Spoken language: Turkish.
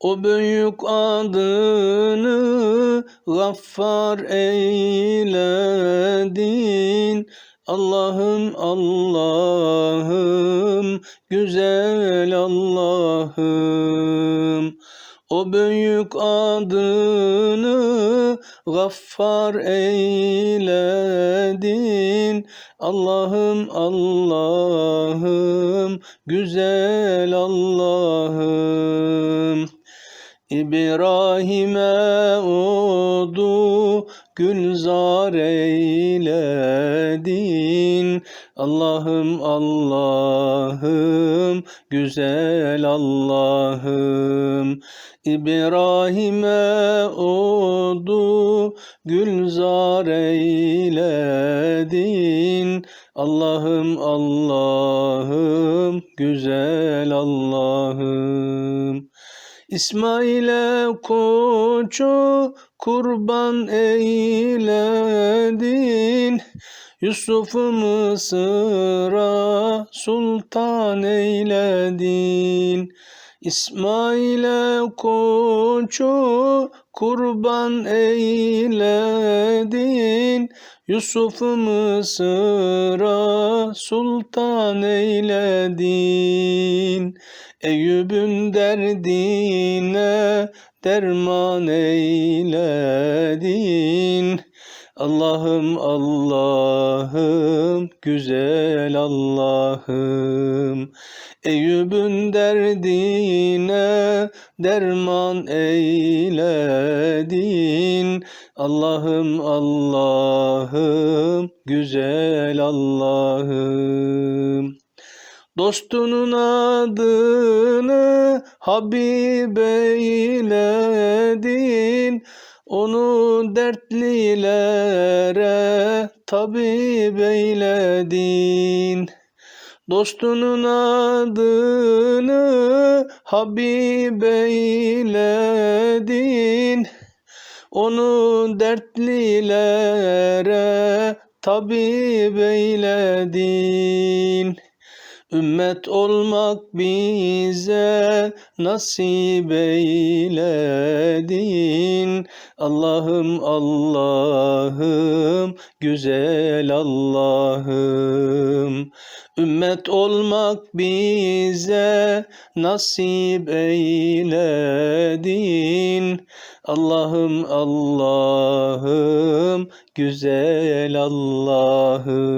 O büyük adını gaffar eyledin. Allah'ım Allah'ım güzel Allah'ım o büyük adını gaffar eyledin Allah'ım Allah'ım güzel Allah'ım İbrahim'e odu gülzar eyledin. Allah'ım Allah'ım güzel Allah'ım. İbrahim'e odu gülzar eyledin. Allah'ım Allah'ım güzel Allah'ım İsmail'e koçu kurban eyledin. Yusuf'u Mısır'a sultan eyledin. İsmail'e koçu kurban eyledin Yusuf'u Mısır'a sultan eyledin. Eyüp'ün derdine derman eyledin Allah'ım Allah'ım güzel Allah'ım. Eyüp'ün derdine derman eyledin. Allah'ım Allah'ım güzel Allah'ım. Dostunun adını Habib eyledin onu dertlilere tabip eyledin. Dostunun adını Habib eyledin. Onu dertlilere tabip eyledin. Ümmet olmak bize nasip eyledin. Allah'ım Allah'ım güzel Allah'ım. Ümmet olmak bize nasip eyledin. Allah'ım Allah'ım güzel Allah'ım.